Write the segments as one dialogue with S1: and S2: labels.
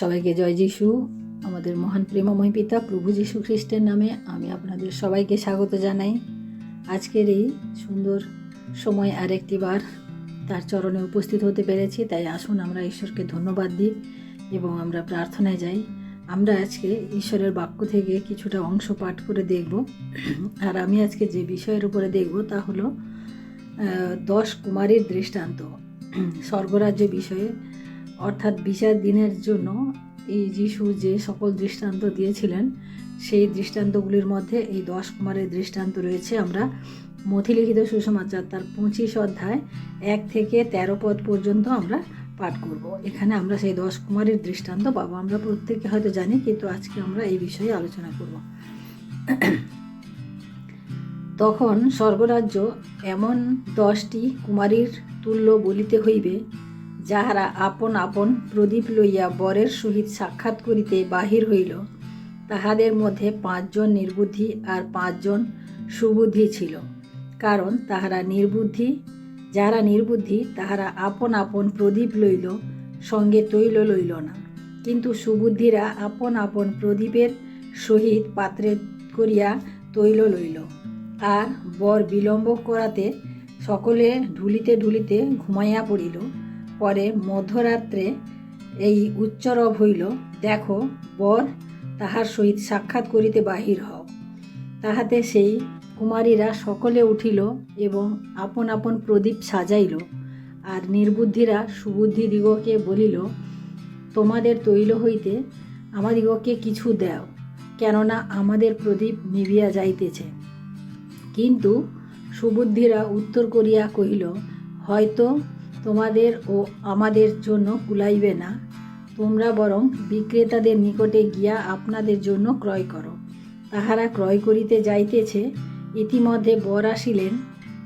S1: সবাইকে জয় যিশু। আমাদের মহান প্রেমময় পিতা প্রভু যিশু খ্রিস্টের নামে আমি আপনাদের সবাইকে স্বাগত জানাই। আজকের এই সুন্দর সময় আরেকটি বার তার চরণে উপস্থিত হতে পেরেছি, তাই আসুন আমরা ঈশ্বরকে ধন্যবাদ দিই এবং আমরা প্রার্থনায় যাই। আমরা আজকে ঈশ্বরের বাক্য থেকে কিছুটা অংশ পাঠ করে দেখব। আর আমি আজকে যে বিষয়ের উপরে দেখব তা হলো দশ কুমারীর দৃষ্টান্ত। স্বর্গরাজ্য বিষয়ে অর্থাৎ বিচার দিনের জন্য এই যিশু যে সকল দৃষ্টান্ত দিয়েছিলেন, সেই দৃষ্টান্তগুলির মধ্যে এই দশ কুমারের দৃষ্টান্ত রয়েছে। আমরা মথিলিখিত সুসমাচার তার পঁচিশ অধ্যায় এক থেকে তেরো পদ পর্যন্ত আমরা পাঠ করব। এখানে আমরা সেই দশ কুমারের দৃষ্টান্ত পাবো। আমরা প্রত্যেকে হয়তো জানি, কিন্তু আজকে আমরা এই বিষয়ে আলোচনা করব। তখন স্বর্গরাজ্য এমন দশটি কুমারীর তুল্য বলিতে হইবে যাহারা আপন আপন প্রদীপ লইয়া বরের সহিত সাক্ষাৎ করিতে বাহির হইল, তাহাদের মধ্যে পাঁচজন নির্বুদ্ধি আর পাঁচজন সুবুদ্ধি ছিল। কারণ তাহারা নির্বুদ্ধি, যাহারা নির্বুদ্ধি, তাহারা আপন আপন প্রদীপ লইল, সঙ্গে তৈল লইল না। কিন্তু সুবুদ্ধিরা আপন আপন প্রদীপের সহিত পাত্রে করিয়া তৈল লইল আর বর বিলম্ব করাতে সকলে ঢুলিতে ঢুলিতে ঘুমাইয়া পড়িল। পরে মধ্যরাত্রে এই উচ্চরব হইল, দেখো, বর, তাহার সহিত সাক্ষাৎ করিতে বাহির হও। তাহাতে সেই কুমারীরা সকলে উঠিল এবং আপন আপন প্রদীপ সাজাইল। আর নির্বুদ্ধিরা সুবুদ্ধি দিগকে বলিল, তোমাদের তৈল হইতে আমাদিগকে কিছু দাও, কেননা আমাদের প্রদীপ নিবিয়া যাইতেছে। কিন্তু সুবুদ্ধিরা উত্তর করিয়া কহিল, হয়তো তোমাদের ও আমাদের জন্য কুলাইবে না। তোমরা বরং বিক্রেতাদের নিকটে গিয়া আপনাদের জন্য ক্রয় করো। তাহারা ক্রয় করিতে যাইতেছে, ইতিমধ্যে বর আসিলেন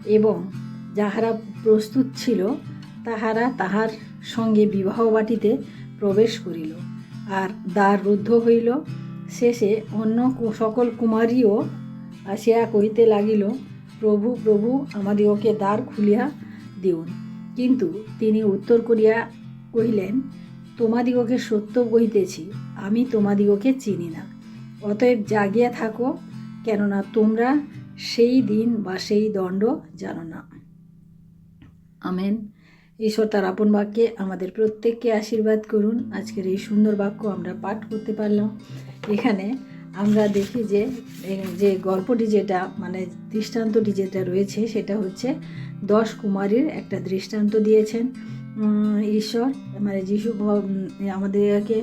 S1: এবং যাহারা প্রস্তুত ছিল, তাহারা তাহার সঙ্গে বিবাহ বাটিতে প্রবেশ করিল। আর দ্বার রুদ্ধ হইল। শেষে অন্য সকল কুমারীও আসিয়া কহিতে লাগিল, প্রভু প্রভু, আমাদিগকে দ্বার খুলিয়া দিউন। কিন্তু তিনি উত্তর করিয়া কহিলেন, তোমাদিগকে সত্য কহিতেছি, আমি তোমাদিগকে চিনি না। অতএব জাগিয়া থাকো, কেননা তোমরা সেই দিন বা সেই দণ্ড জানো না। আমেন। ঈশ্বর তার আপন বাক্যে আমাদের প্রত্যেককে আশীর্বাদ করুন। আজকের এই সুন্দর বাক্য আমরা পাঠ করতে পারলাম। এখানে আমরা দেখি যে যে গল্পটি যেটা মানে দৃষ্টান্তটি যেটা রয়েছে, সেটা হচ্ছে দশ কুমারীর একটা দৃষ্টান্ত দিয়েছেন ঈশ্বর। মানে যিশু আমাদেরকে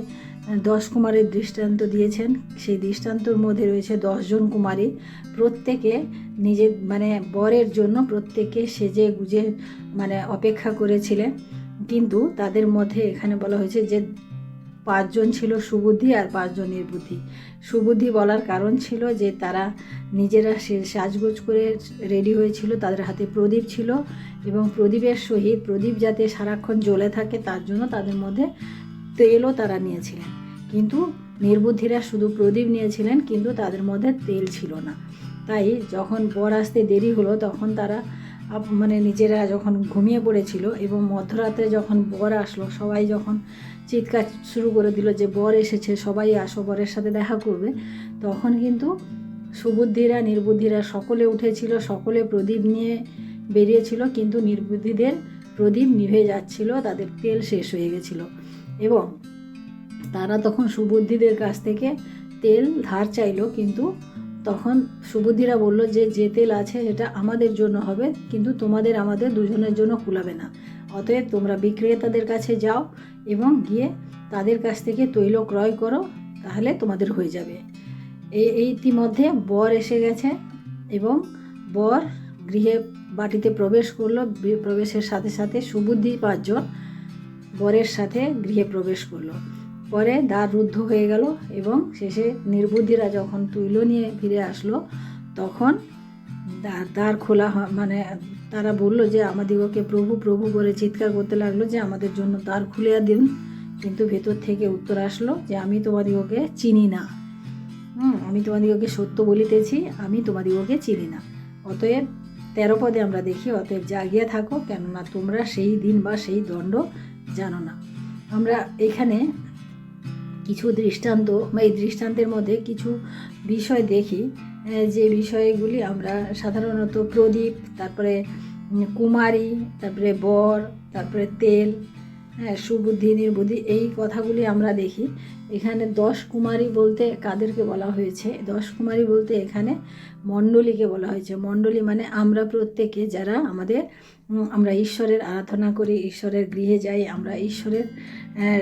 S1: দশ কুমারের দৃষ্টান্ত দিয়েছেন। সেই দৃষ্টান্তর মধ্যে রয়েছে দশজন কুমারী। প্রত্যেকে নিজের মানে বরের জন্য প্রত্যেকে সেজে গুজে মানে অপেক্ষা করেছিলেন। কিন্তু তাদের মধ্যে এখানে বলা হয়েছে যে পাঁচজন ছিল সুবুদ্ধি আর পাঁচজন নির্বুদ্ধি। সুবুদ্ধি বলার কারণ ছিল যে তারা নিজেরা সাজগোজ করে রেডি হয়েছিল, তাদের হাতে প্রদীপ ছিল এবং প্রদীপের সহিত প্রদীপ যাতে সারাক্ষণ জ্বলে থাকে তার জন্য তাদের মধ্যে তেলও তারা নিয়েছিলেন। কিন্তু নির্বুদ্ধিরা শুধু প্রদীপ নিয়েছিলেন, কিন্তু তাদের মধ্যে তেল ছিল না। তাই যখন বর আসতে দেরি হলো, তখন তারা মানে নিজেরা যখন ঘুমিয়ে পড়েছিল এবং মধ্যরাত্রে যখন বর আসলো, সবাই যখন চিৎকার শুরু করে দিল যে, বর এসেছে, সবাই আসো, বরের সাথে দেখা করবে। তখন কিন্তু সুবুদ্ধিরা, নির্বুদ্ধিরা সকলে উঠেছিল, সকলে প্রদীপ নিয়ে বেরিয়েছিল, কিন্তু নির্বুদ্ধিদের প্রদীপ নিভে যাচ্ছিল, তাদের তেল শেষ হয়ে গেছিল। এবং তারা তখন সুবুদ্ধিদের কাছ থেকে তেল ধার চাইলো, কিন্তু তখন সুবুদ্ধিরা বলল যে যে তেল আছে সেটা আমাদের জন্য হবে, কিন্তু তোমাদের আমাদের দুজনের জন্য কুলাবে না। অতএব তোমরা বিক্রেতাদের কাছে যাও এবং গিয়ে তাদের কাছ থেকে তৈল ক্রয় করো, তাহলে তোমাদের হয়ে যাবে। এই ইতিমধ্যে বর এসে গেছে এবং বর গৃহে বাটিতে প্রবেশ করল। প্রবেশের সাথে সাথে সুবুদ্ধি পাঁচজন বরের সাথে গৃহে প্রবেশ করল। পরে দ্বার রুদ্ধ হয়ে গেল এবং শেষে নির্বুদ্ধিরা যখন তৈল নিয়ে ফিরে আসলো, তখন দ্বার খোলা মানে তারা বলল যে আমাদিগকে প্রভু প্রভু করে চিৎকার করতে লাগল যে আমাদের জন্য দ্বার খুলে দিন কিন্তু ভেতর থেকে উত্তর আসলো যে আমি তোমাদিগকে চিনি না। হুম, আমি তোমাদিগকে সত্য বলিতেছি, আমি তোমাদিগকে চিনি না। অতএব তেরো পদে আমরা দেখি, অতএব জাগিয়া থাকো, কেননা তোমরা সেই দিন বা সেই দণ্ড জানো না। আমরা এখানে কিছু দৃষ্টান্ত বা এই দৃষ্টান্তের মধ্যে কিছু বিষয় দেখি। যে বিষয়গুলি আমরা সাধারণত প্রদীপ, তারপরে কুমারী, তারপরে বর, তারপরে তেল হ্যাঁ সুবুদ্ধি, নির্বুদ্ধি এই কথাগুলি আমরা দেখি। এখানে দশ কুমারী বলতে কাদেরকে বলা হয়েছে? দশ কুমারী বলতে এখানে মণ্ডলীকে বলা হয়েছে। মণ্ডলী মানে আমরা প্রত্যেকে যারা আমাদের আমরা ঈশ্বরের আরাধনা করি, ঈশ্বরের গৃহে যাই, আমরা ঈশ্বরের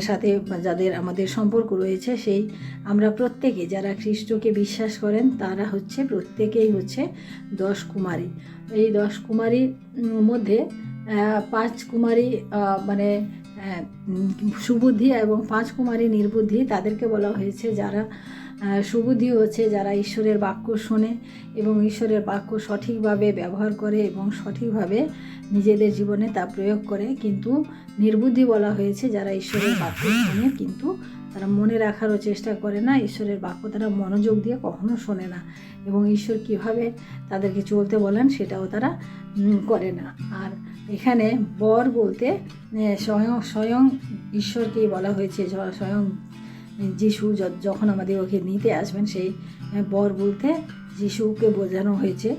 S1: সাথে যাদের আমাদের সম্পর্ক রয়েছে সেই আমরা প্রত্যেকে যারা খ্রিস্টকে বিশ্বাস করেন তারা হচ্ছে প্রত্যেকেই হচ্ছে দশ কুমারী। এই দশ কুমারীর মধ্যে পাঁচ কুমারী মানে সুবুদ্ধি এবং পাঁচ কুমারী নির্বুদ্ধি তাদেরকে বলা হয়েছে যারা সুবুদ্ধি হচ্ছে যারা ঈশ্বরের বাক্য শোনে এবং ঈশ্বরের বাক্য সঠিকভাবে ব্যবহার করে এবং সঠিকভাবে নিজেদের জীবনে তা প্রয়োগ করে। কিন্তু নির্বুদ্ধি বলা হয়েছে যারা ঈশ্বরের বাক্য শোনে কিন্তু তারা মনে রাখারও চেষ্টা করে না। ঈশ্বরের বাক্য তারা মনোযোগ দিয়ে কখনো শোনে না এবং ঈশ্বর কীভাবে তাদেরকে চলতে বলেন সেটাও তারা করে না। আর এখানে বর বলতে স্বয়ং স্বয়ং ঈশ্বরকেই বলা হয়েছে স্বয়ং যিশু যখন আমাদের ওকে নিতে আসবেন, সেই বর বলতে যিশুকে বোঝানো হয়েছে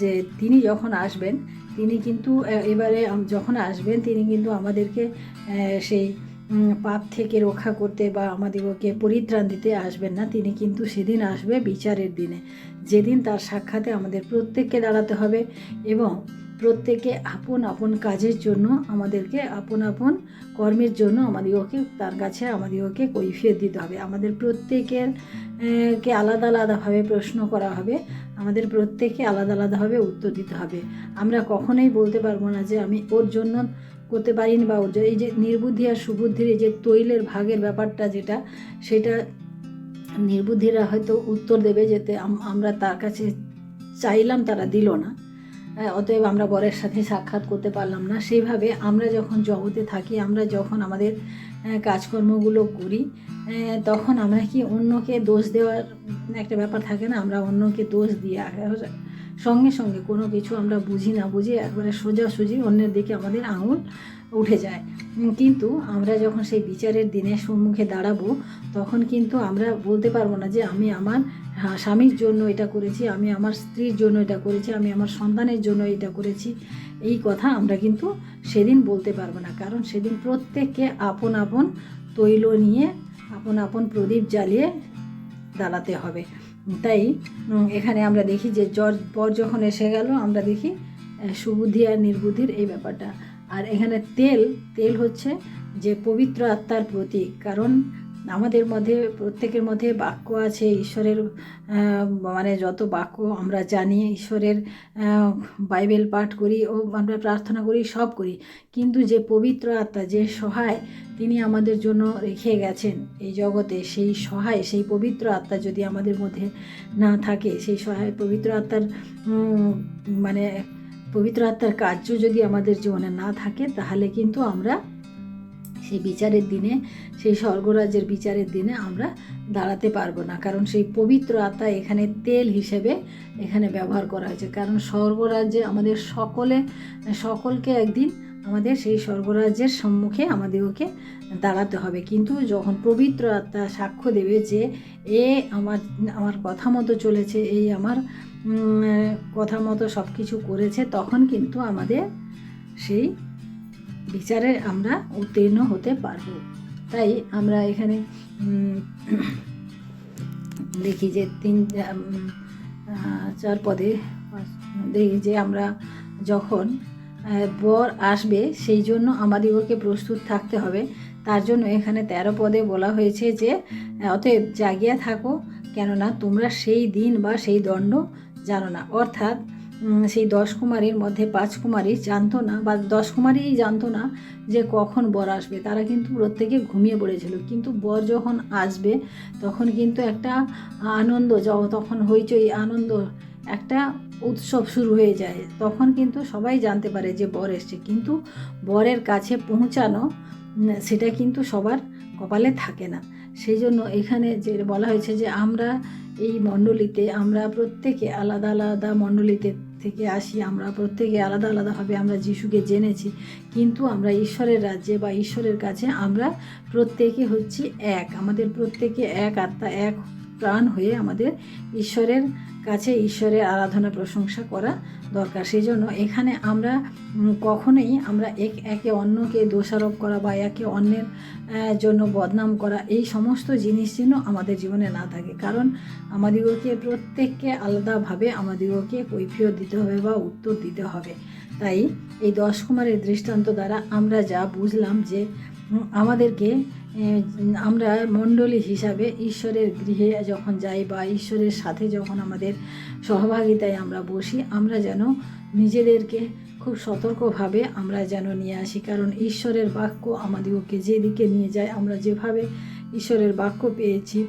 S1: যে তিনি যখন আসবেন, তিনি কিন্তু এবারে যখন আসবেন, তিনি কিন্তু আমাদেরকে সেই পাপ থেকে রক্ষা করতে বা আমাদেরকে পরিত্রাণ দিতে আসবেন না, তিনি কিন্তু সেদিন আসবে বিচারের দিনে। যেদিন তার সাক্ষাতে আমাদের প্রত্যেককে দাঁড়াতে হবে এবং প্রত্যেকে আপন আপন কাজের জন্য আমাদেরকে আপন আপন কর্মের জন্য আমাদিগকে তার কাছে আমাদিগকে কৈফিয়ত দিতে হবে। আমাদের প্রত্যেকের, কে আলাদা আলাদাভাবে প্রশ্ন করা হবে, আমাদের প্রত্যেককে আলাদা আলাদাভাবে উত্তর দিতে হবে। আমরা কখনোই বলতে পারব না যে আমি ওর জন্য করতে পারিনি বা এই যে নির্বুদ্ধি আর সুবুদ্ধির এই যে তৈলের ভাগের ব্যাপারটা যেটা সেটা নির্বুদ্ধিরা হয়তো উত্তর দেবে যেতে আমরা তার কাছে চাইলাম তারা দিল না। হ্যাঁ, অতএব আমরা বরের সাথে সাক্ষাৎ করতে পারলাম না। সেইভাবে আমরা যখন জগতে থাকি আমরা যখন আমাদের কাজকর্মগুলো করি তখন আমরা কি অন্যকে দোষ দেওয়ার একটা ব্যাপার থাকে না? আমরা অন্যকে দোষ দিয়ে সঙ্গে সঙ্গে কোনো কিছু আমরা বুঝি না বুঝি একবারে সোজাসুজি অন্যের দিকে আমাদের আঙুল উঠে যায়। কিন্তু আমরা যখন সেই বিচারের দিনে সম্মুখে দাঁড়াবো, তখন কিন্তু আমরা বলতে পারব না যে আমি আমার স্বামীর জন্য এটা করেছি, আমি আমার স্ত্রীর জন্য এটা করেছি, আমি আমার সন্তানের জন্য এটা করেছি। এই কথা আমরা কিন্তু সেদিন বলতে পারব না। কারণ সেদিন প্রত্যেককে আপন আপন তৈল নিয়ে, আপন আপন প্রদীপ জ্বালিয়ে দাঁড়াতে হবে। তাই, এখানে আমরা দেখি যে জ্বর পর যখন এসে গেল, আমরা দেখি সুবুদ্ধি আর নির্বুদ্ধির এই ব্যাপারটা। আর এখানে তেল তেল হচ্ছে যে পবিত্র আত্মার প্রতীক। কারণ আমাদের মধ্যে, প্রত্যেকের মধ্যে বাক্য আছে, ঈশ্বরের মানে যত বাক্য আমরা জানি, ঈশ্বরের বাইবেল পাঠ করি ও আমরা প্রার্থনা করি, সব করি। কিন্তু যে পবিত্র আত্মা, যে সহায়, তিনি আমাদের জন্য রেখে গেছেন এই জগতে, সেই সহায়, সেই পবিত্র আত্মা যদি আমাদের মধ্যে না থাকে, সেই সহায়, পবিত্র আত্মার মানে পবিত্র আত্মার কার্য যদি আমাদের জীবনে না থাকে, তাহলে কিন্তু আমরা সেই বিচারের দিনে, সেই স্বর্গরাজ্যের বিচারের দিনে আমরা দাঁড়াতে পারব না। কারণ সেই পবিত্র আত্মা এখানে তেল হিসেবে এখানে ব্যবহার করা হয়েছে। কারণ স্বর্গরাজ্যে আমাদের সকলে, সকলকে একদিন আমাদের সেই স্বর্গরাজ্যের সম্মুখে আমাদেরকে দাঁড়াতে হবে। কিন্তু যখন পবিত্র আত্মা সাক্ষ্য দেবে যে এ আমার আমার কথা মতো চলেছে, এই আমার কথা মতো সব কিছু করেছে, তখন কিন্তু আমাদের সেই বিচারে আমরা উত্তীর্ণ হতে পারব। তাই আমরা এখানে দেখি যে তিন চার পদে, দেখি যে আমরা যখন বর আসবে, সেই জন্য আমাদিগকে প্রস্তুত থাকতে হবে। তার জন্য এখানে তেরো পদে বলা হয়েছে যে, অতএব জাগিয়া থাকো, কেননা তোমরা সেই দিন বা সেই দণ্ড জানো না। অর্থাৎ সেই দশ কুমারীর মধ্যে পাঁচ কুমারী জানতো না বা দশ কুমারীই জানতো না যে কখন বর আসবে। তারা কিন্তু প্রত্যেকে ঘুমিয়ে পড়েছিল। কিন্তু বর যখন আসবে, তখন কিন্তু একটা আনন্দ য- তখন হইচই আনন্দ, একটা উৎসব শুরু হয়ে যায়। তখন কিন্তু সবাই জানতে পারে যে বর এসছে। কিন্তু বরের কাছে পৌঁছানো সেটা কিন্তু সবার কপালে থাকে না। সেই জন্য এখানে যে বলা হয়েছে যে আমরা এই মণ্ডলীতে আমরা প্রত্যেকে আলাদা আলাদা মণ্ডলীতে থেকে আসি, আমরা প্রত্যেকে আলাদা আলাদাভাবে আমরা যিশুকে জেনেছি। কিন্তু আমরা ঈশ্বরের রাজ্যে বা ঈশ্বরের কাছে আমরা প্রত্যেকে হচ্ছি এক। আমাদের প্রত্যেকে এক আত্মা, এক প্রাণ হয়ে আমাদের ঈশ্বরের কাছে ঈশ্বরের আরাধনা, প্রশংসা করা দরকার। সেই জন্য এখানে আমরা কখনোই আমরা এক, একে অন্যকে দোষারোপ করা বা একে অন্যের জন্য বদনাম করা এই সমস্ত জিনিস যেন আমাদের জীবনে না থাকে। কারণ আমাদিগকে প্রত্যেককে আলাদাভাবে আমাদিগকে কৈফিয়ত দিতে হবে বা উত্তর দিতে হবে। তাই এই দশ কুমারের দৃষ্টান্ত দ্বারা আমরা যা বুঝলাম যে আমাদেরকে আমরা মণ্ডলী হিসাবে ঈশ্বরের গৃহে যখন যাই বা ঈশ্বরের সাথে যখন আমাদের সহভাগিতায় আমরা বসি, আমরা যেন নিজেদেরকে খুব সতর্কভাবে আমরা যেন নিয়ে আসি। কারণ ঈশ্বরের বাক্য আমাদেরকে যেদিকে নিয়ে যায়, আমরা যেভাবে ঈশ্বরের বাক্য পেয়েছি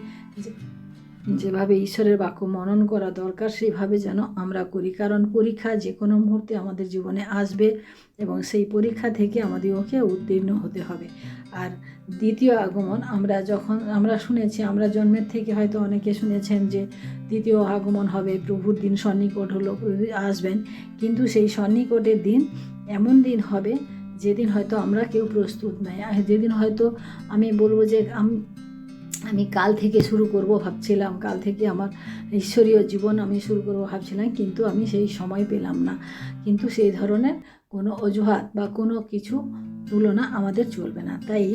S1: যেভাবে ঈশ্বরের বাক্য মনন করা দরকার, সেইভাবে যেন আমরা করি। কারণ পরীক্ষা যে কোনো মুহূর্তে আমাদের জীবনে আসবে এবং সেই পরীক্ষা থেকে আমাদেরকে উত্তীর্ণ হতে হবে। আর দ্বিতীয় আগমন, আমরা যখন, আমরা শুনেছি, আমরা জন্মের থেকে হয়তো অনেকে শুনেছেন যে দ্বিতীয় আগমন হবে, প্রভুর দিন সন্নিকট হলো, আসবেন। কিন্তু সেই সন্নিকটের দিন এমন দিন হবে, যেদিন হয়তো আমরা কেউ প্রস্তুত নাই। যেদিন হয়তো আমি বলব যে আমি কাল থেকে শুরু করব ভাবছিলাম, কাল থেকে আমার ঈশ্বরীয় জীবন আমি শুরু করব ভাবছিলাম, কিন্তু আমি সেই সময় পেলাম না। কিন্তু সেই ধরনের কোনো অজুহাত বা কোনো কিছু তুলনা আমাদের চলবে না। তাই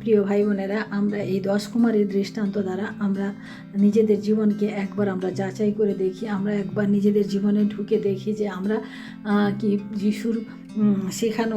S1: প্রিয় ভাই বোনেরা আমরা এই দশ কুমারের দৃষ্টান্ত দ্বারা আমরা নিজেদের জীবনকে একবার আমরা যাচাই করে দেখি। আমরা একবার নিজেদের জীবনে ঢুকে দেখি যে আমরা কি যিশুর শেখানো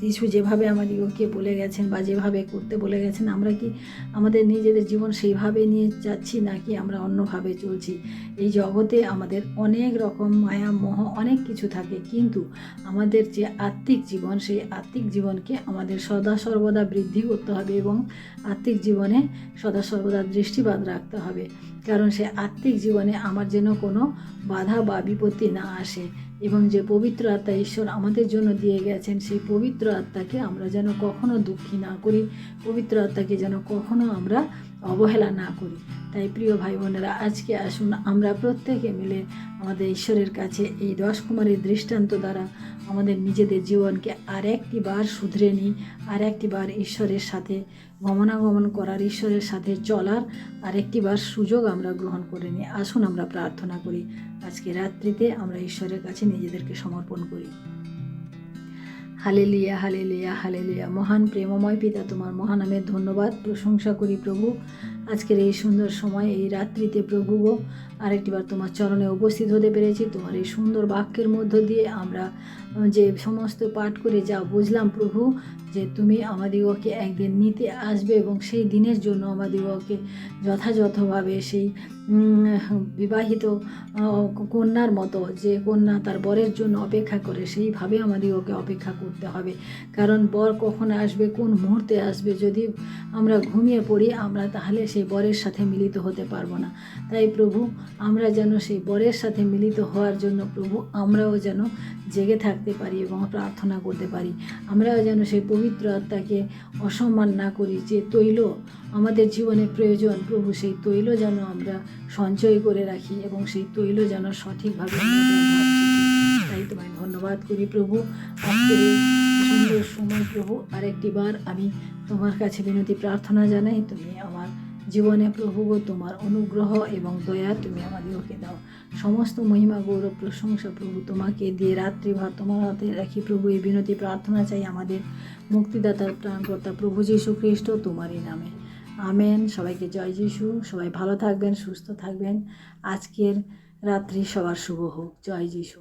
S1: যিশু যেভাবে আমাদেরকে বলে গেছেন বা যেভাবে করতে বলে গেছেন, আমরা কি আমাদের নিজেদের জীবন সেইভাবে নিয়ে যাচ্ছি নাকি আমরা অন্যভাবে চলছি? এই জগতে আমাদের অনেক রকম মায়া, মোহ, অনেক কিছু থাকে। কিন্তু আমাদের যে আত্মিক জীবন, সেই আত্মিক জীবনকে আমাদের সদা সর্বদা বৃদ্ধি করতে হবে এবং আত্মিক জীবনে সদা সর্বদা দৃষ্টিপাত রাখতে হবে। কারণ সে আত্মিক জীবনে আমার যেন কোনো বাধা বা বিপত্তি না আসে। এবং যে পবিত্র আত্মা ঈশ্বর আমাদের জন্য দিয়ে গেছেন, সেই পবিত্র আত্মাকে আমরা যেন কখনো দুঃখী না করি। পবিত্র আত্মাকে যেন কখনো আমরা অবহেলা না করি। তাই প্রিয় ভাই বোনেরা, আজকে আসুন আমরা প্রত্যেকে মিলে আমাদের ঈশ্বরের কাছে এই দশ কুমারের দৃষ্টান্ত দ্বারা আমাদের নিজেদের জীবনকে আর একটি বার শুধরে নিই, আর একটি বার ঈশ্বরের সাথে, গমনাগমন করার ঈশ্বরের সাথে, চলার আর একটি বার সুযোগ আমরা গ্রহণ করে নিই। আসুন আমরা প্রার্থনা করি, আজকে রাত্রিতে আমরা ঈশ্বরের কাছে নিজেদেরকে সমর্পণ করি। হালেলিয়া হালেলিয়া হালেলিয়া। মহান প্রেমময় পিতা তোমার মহানামের ধন্যবাদ। প্রশংসা করি প্রভু। আজকের এই সুন্দর সময়, এই রাত্রিতে প্রভু গো, আরেকটিবার তোমার চরণে উপস্থিত হতে পেরেছি। তোমার এই সুন্দর বাক্যের মধ্য দিয়ে আমরা যে সমস্ত পাঠ করে যা বুঝলাম প্রভু, যে তুমি আমাদিগকে একদিন নিতে আসবে এবং সেই দিনের জন্য আমাদিগকে যথাযথভাবে সেই বিবাহিত কন্যার মতো, যে কন্যা তার বরের জন্য অপেক্ষা করে, সেইভাবে আমাদিগকে অপেক্ষা করতে হবে। কারণ বর কখন আসবে, কোন মুহূর্তে আসবে, যদি আমরা ঘুমিয়ে পড়ি, আমরা তাহলে সেই বরের সাথে মিলিত হতে পারব না। তাই প্রভু, আমরা যেন সেই বরের সাথে মিলিত হওয়ার জন্য প্রভু, আমরাও যেন জেগে থাকতে পারি এবং প্রার্থনা করতে পারি। আমরাও যেন সেই পবিত্র আত্মাকে অসম্মান না করি, যে তৈল আমাদের জীবনে প্রয়োজন, প্রভু, সেই তৈল যেন আমরা সঞ্চয় করে রাখি এবং সেই তৈল যেন সঠিকভাবে। তাই তোমায় ধন্যবাদ করি প্রভু। আজকের সুন্দর সময় প্রভু, আরেকটি বার আমি তোমার কাছে বিনতি প্রার্থনা জানাই, তুমি আমার জীবনে প্রভু তোমার অনুগ্রহ এবং দয়া তুমি আমাদেরকে দাও। সমস্ত মহিমা, গৌরব, প্রশংসা প্রভু তোমাকে দিয়ে রাত্রিভার তোমার হাতে রাখি প্রভু। এই বিনতি প্রার্থনা চাই আমাদের মুক্তিদাতার প্রাণকর্তা প্রভু যীশু খ্রিস্ট তোমারই নামে। আমেন। সবাইকে জয় যিশু। সবাই ভালো থাকবেন, সুস্থ থাকবেন। আজকের রাত্রি সবার শুভ হোক। জয় যিশু।